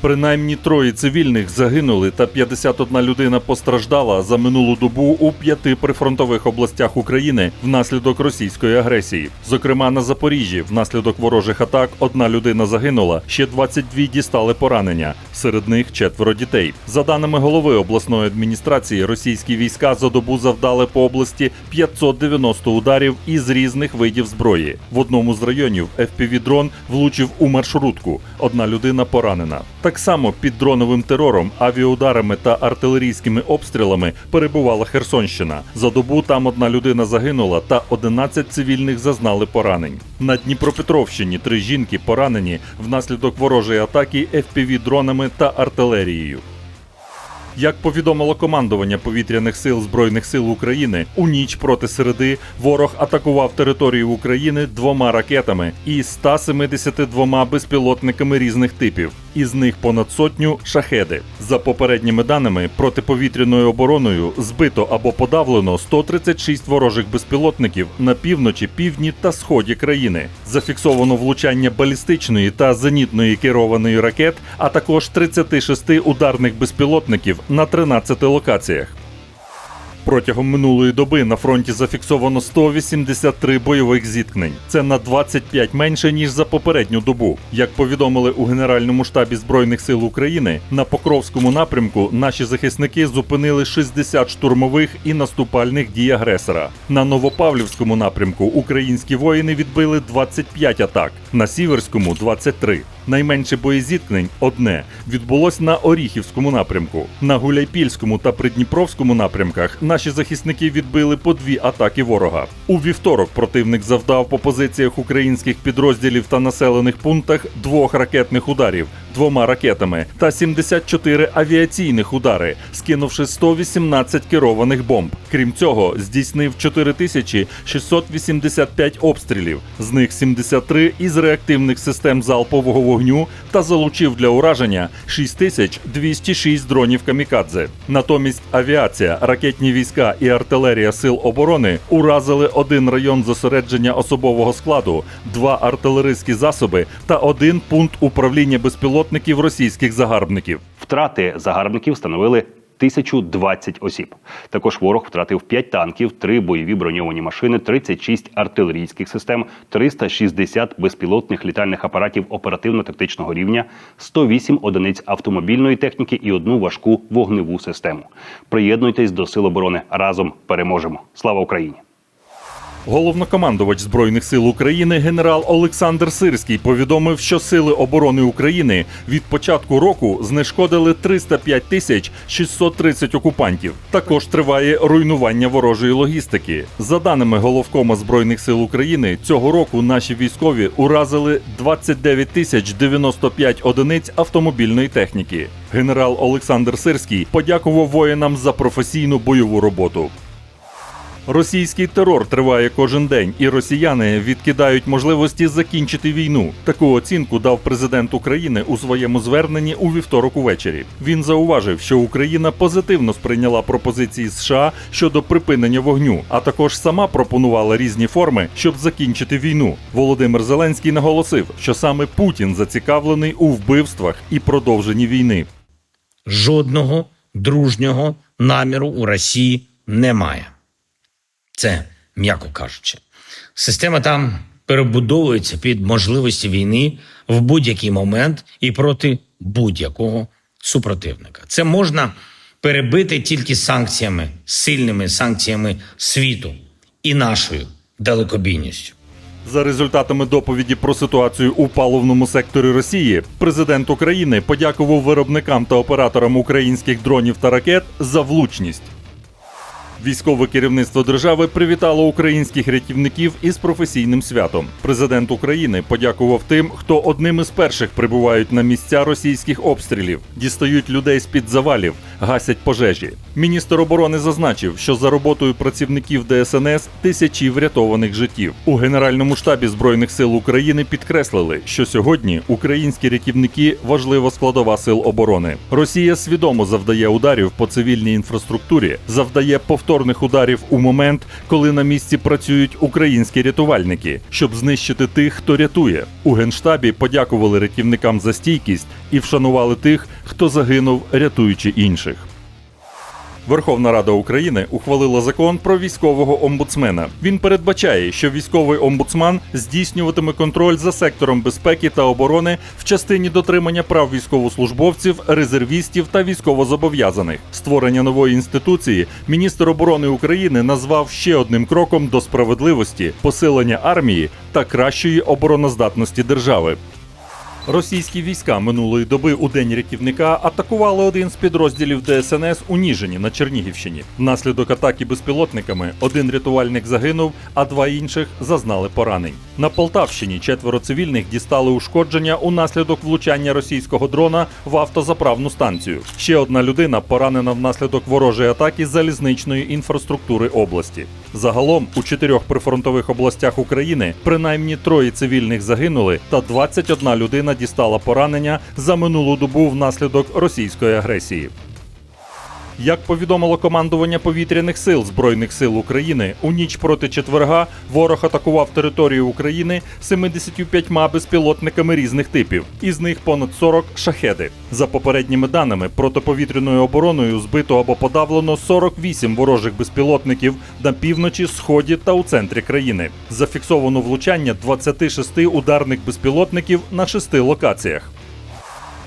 Принаймні троє цивільних загинули та 51 людина постраждала за минулу добу у п'яти прифронтових областях України внаслідок російської агресії. Зокрема, на Запоріжжі внаслідок ворожих атак одна людина загинула, ще 22 дістали поранення. Серед них четверо дітей. За даними голови обласної адміністрації, російські війська за добу завдали по області 590 ударів із різних видів зброї. В одному з районів FPV-дрон влучив у маршрутку. Одна людина поранена. Так само під дроновим терором, авіаударами та артилерійськими обстрілами перебувала Херсонщина. За добу там одна людина загинула, та 11 цивільних зазнали поранень. На Дніпропетровщині три жінки поранені внаслідок ворожої атаки FPV-дронами та артилерією. Як повідомило командування повітряних сил Збройних сил України, у ніч проти середи ворог атакував територію України двома ракетами і 172 безпілотниками різних типів. Із них понад сотню шахеди. За попередніми даними, протиповітряною обороною збито або подавлено 136 ворожих безпілотників на півночі, півдні та сході країни. Зафіксовано влучання балістичної та зенітної керованої ракет, а також 36 ударних безпілотників на 13 локаціях. Протягом минулої доби на фронті зафіксовано 183 бойових зіткнень. Це на 25 менше ніж за попередню добу. Як повідомили у Генеральному штабі Збройних сил України, на Покровському напрямку наші захисники зупинили 60 штурмових і наступальних дій агресора. На Новопавлівському напрямку українські воїни відбили 25 атак, на Сіверському 23. Найменше боєзіткнень одне відбулось на Оріхівському напрямку. На Гуляйпільському та Придніпровському напрямках наші захисники відбили по дві атаки ворога. У вівторок противник завдав по позиціях українських підрозділів та населених пунктах двох ракетних ударів двома ракетами та 74 авіаційних удари, скинувши 118 керованих бомб. Крім цього, здійснив 4685 обстрілів, з них 73 із реактивних систем залпового вогню та залучив для ураження 6206 дронів камікадзе. Натомість авіація, ракетні війська і артилерія сил оборони уразили один район зосередження особового складу, два артилерійські засоби та один пункт управління безпілотників російських загарбників. Втрати загарбників становили 1020 осіб. Також ворог втратив 5 танків, 3 бойові броньовані машини, 36 артилерійських систем, 360 безпілотних літальних апаратів оперативно-тактичного рівня, 108 одиниць автомобільної техніки і одну важку вогневу систему. Приєднуйтесь до Сил оборони. Разом переможемо. Слава Україні! Головнокомандувач Збройних сил України генерал Олександр Сирський повідомив, що сили оборони України від початку року знешкодили 305 тисяч 630 окупантів. Також триває руйнування ворожої логістики. За даними головкома Збройних сил України, цього року наші військові уразили 29 тисяч 95 одиниць автомобільної техніки. Генерал Олександр Сирський подякував воїнам за професійну бойову роботу. Російський терор триває кожен день, і росіяни відкидають можливості закінчити війну. Таку оцінку дав президент України у своєму зверненні у вівторок увечері. Він зауважив, що Україна позитивно сприйняла пропозиції США щодо припинення вогню, а також сама пропонувала різні форми, щоб закінчити війну. Володимир Зеленський наголосив, що саме Путін зацікавлений у вбивствах і продовженні війни. жодного дружнього наміру у Росії немає. Це м'яко кажучи. Система там перебудовується під можливості війни в будь-який момент і проти будь-якого супротивника. Це можна перебити тільки санкціями, сильними санкціями світу і нашою далекобійністю. За результатами доповіді про ситуацію у паливному секторі Росії, президент України подякував виробникам та операторам українських дронів та ракет за влучність. Військове керівництво держави привітало українських рятівників із професійним святом. Президент України подякував тим, хто одним із перших прибувають на місця російських обстрілів, дістають людей з під завалів, гасять пожежі. Міністр оборони зазначив, що за роботою працівників ДСНС тисячі врятованих життів. У Генеральному штабі збройних сил України підкреслили, що сьогодні українські рятівники важлива складова сил оборони. Росія свідомо завдає ударів по цивільній інфраструктурі, завдає повторних повторних ударів у момент, коли на місці працюють українські рятувальники, щоб знищити тих, хто рятує. У генштабі подякували рятівникам за стійкість і вшанували тих, хто загинув, рятуючи інших. Верховна Рада України ухвалила закон про військового омбудсмена. Він передбачає, що військовий омбудсман здійснюватиме контроль за сектором безпеки та оборони в частині дотримання прав військовослужбовців, резервістів та військовозобов'язаних. Створення нової інституції міністр оборони України назвав ще одним кроком до справедливості, посилення армії та кращої обороноздатності держави. Російські війська минулої доби у день рятівника атакували один з підрозділів ДСНС у Ніжині на Чернігівщині. Внаслідок атаки безпілотниками один рятувальник загинув, а два інших зазнали поранень. На Полтавщині четверо цивільних дістали ушкодження унаслідок влучання російського дрона в автозаправну станцію. Ще одна людина поранена внаслідок ворожої атаки залізничної інфраструктури області. Загалом у чотирьох прифронтових областях України принаймні троє цивільних загинули, та 21 людина дістала поранення за минулу добу внаслідок російської агресії. Як повідомило командування повітряних сил Збройних сил України, у ніч проти четверга ворог атакував територію України 75 безпілотниками різних типів, із них понад 40 шахеди. За попередніми даними, протиповітряною обороною збито або подавлено 48 ворожих безпілотників на півночі, сході та у центрі країни. Зафіксовано влучання 26 ударних безпілотників на шести локаціях.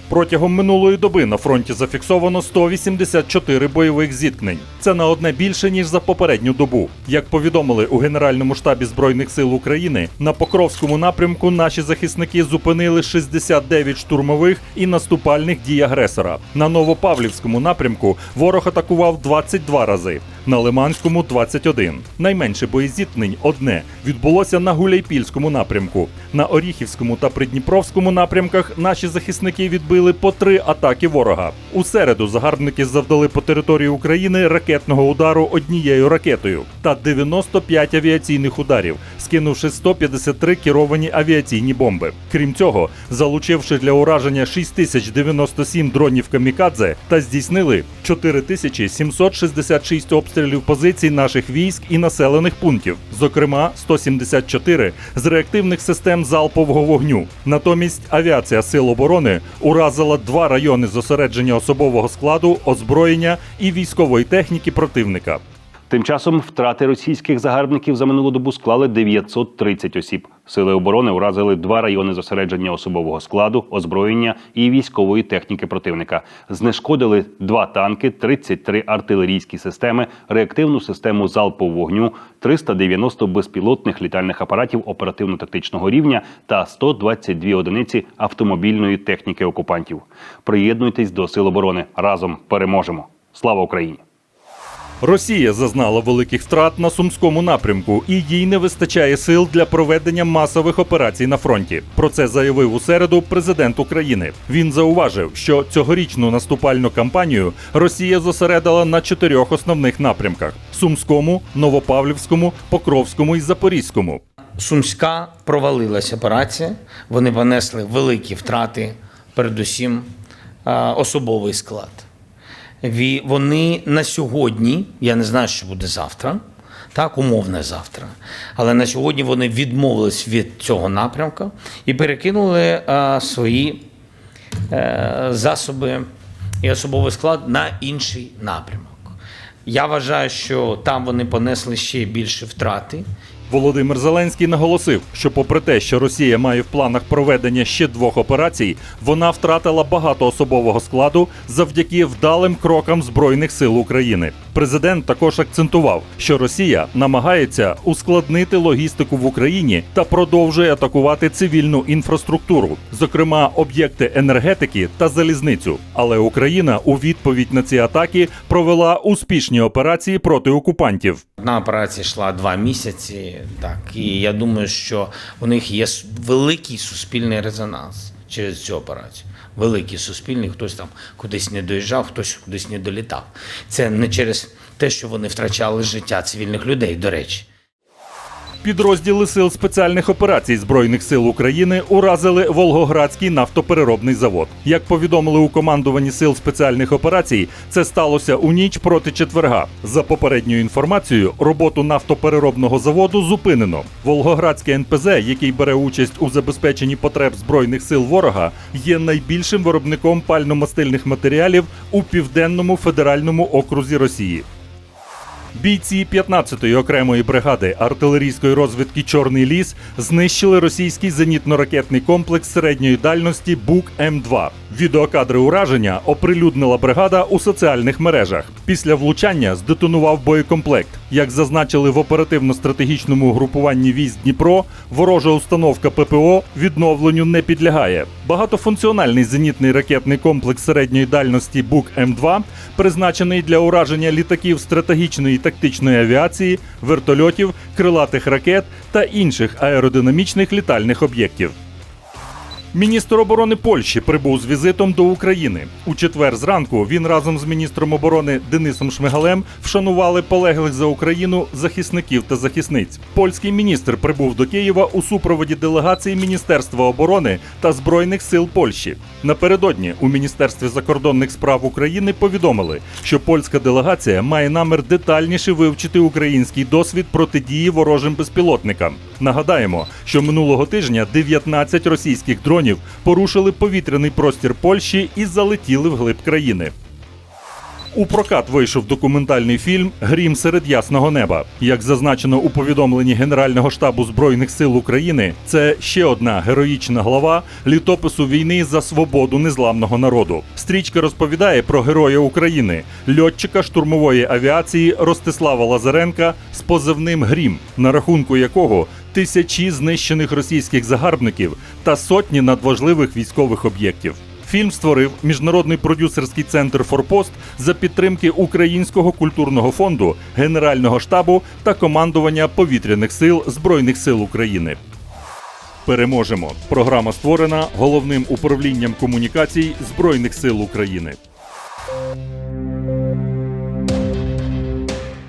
Протягом минулої доби на фронті зафіксовано 184 бойових зіткнень. Це на одне більше ніж за попередню добу. Як повідомили у Генеральному штабі збройних сил України, на Покровському напрямку наші захисники зупинили 69 штурмових і наступальних дій агресора. На Новопавлівському напрямку ворог атакував 22 рази. На Лиманському 21. Найменше боєзіткнень одне відбулося на Гуляйпільському напрямку. На Оріхівському та Придніпровському напрямках наші захисники відбили по три атаки ворога. У середу загарбники завдали по території України ракетного удару однією ракетою та 95 авіаційних ударів, скинувши 153 керовані авіаційні бомби. Крім цього, залучивши для ураження 6097 дронів камікадзе та здійснили 4766 обстрілів позицій наших військ і населених пунктів, зокрема 174 з реактивних систем залпового вогню. Натомість авіація Сил оборони уразила два райони зосередження особового складу, озброєння і військової техніки противника. Тим часом втрати російських загарбників за минулу добу склали 930 осіб. Сили оборони уразили два райони зосередження особового складу, озброєння і військової техніки противника. Знешкодили два танки, 33 артилерійські системи, реактивну систему залпового вогню, 390 безпілотних літальних апаратів оперативно-тактичного рівня та 122 одиниці автомобільної техніки окупантів. Приєднуйтесь до сил оборони. Разом переможемо. Слава Україні! Росія зазнала великих втрат на сумському напрямку, і їй не вистачає сил для проведення масових операцій на фронті. Про це заявив у середу президент України. Він зауважив, що цьогорічну наступальну кампанію Росія зосередила на чотирьох основних напрямках: Сумському, Новопавлівському, Покровському і Запорізькому. Сумська провалилась операція. Вони понесли великі втрати, передусім е, особовий склад. Вони на сьогодні, я не знаю, що буде завтра, так, умовне завтра. Але на сьогодні вони відмовились від цього напрямку і перекинули е, свої е, засоби і особовий склад на інший напрямок. Я вважаю, що там вони понесли ще більше втрати. Володимир Зеленський наголосив, що, попри те, що Росія має в планах проведення ще двох операцій, вона втратила багато особового складу завдяки вдалим крокам збройних сил України. Президент також акцентував, що Росія намагається ускладнити логістику в Україні та продовжує атакувати цивільну інфраструктуру, зокрема об'єкти енергетики та залізницю. Але Україна у відповідь на ці атаки провела успішні операції проти окупантів. Одна операція йшла два місяці, так і я думаю, що у них є великий суспільний резонанс через цю операцію. Великий суспільний, хтось там кудись не доїжджав, хтось кудись не долітав. Це не через те, що вони втрачали життя цивільних людей, до речі. Підрозділи сил спеціальних операцій Збройних сил України уразили Волгоградський нафтопереробний завод. Як повідомили у командуванні сил спеціальних операцій, це сталося у ніч проти четверга. За попередньою інформацією, роботу нафтопереробного заводу зупинено. Волгоградський НПЗ, який бере участь у забезпеченні потреб збройних сил ворога, є найбільшим виробником пально-мастильних матеріалів у південному федеральному окрузі Росії. Бійці 15-ї окремої бригади артилерійської розвідки Чорний ліс знищили російський зенітно-ракетний комплекс середньої дальності Бук М2. Відеокадри ураження оприлюднила бригада у соціальних мережах. Після влучання здетонував боєкомплект. Як зазначили в оперативно-стратегічному групуванні військ Дніпро, ворожа установка ППО відновленню не підлягає. Багатофункціональний зенітний ракетний комплекс середньої дальності Бук М2 призначений для ураження літаків стратегічної тактичної авіації, вертольотів, крилатих ракет та інших аеродинамічних літальних об'єктів. Міністр оборони Польщі прибув з візитом до України. У четвер зранку він разом з міністром оборони Денисом Шмигалем вшанували полеглих за Україну захисників та захисниць. Польський міністр прибув до Києва у супроводі делегації Міністерства оборони та Збройних сил Польщі. Напередодні у Міністерстві закордонних справ України повідомили, що польська делегація має намір детальніше вивчити український досвід протидії ворожим безпілотникам. Нагадаємо, що минулого тижня 19 російських дронів порушили повітряний простір Польщі і залетіли вглиб країни. У прокат вийшов документальний фільм Грім серед ясного неба. Як зазначено у повідомленні Генерального штабу Збройних сил України, це ще одна героїчна глава літопису війни за свободу незламного народу. Стрічка розповідає про героя України, льотчика штурмової авіації Ростислава Лазаренка з позивним Грім, на рахунку якого тисячі знищених російських загарбників та сотні надважливих військових об'єктів. Фільм створив міжнародний продюсерський центр Форпост за підтримки Українського культурного фонду, Генерального штабу та командування повітряних сил Збройних сил України. Переможемо. Програма створена головним управлінням комунікацій Збройних сил України.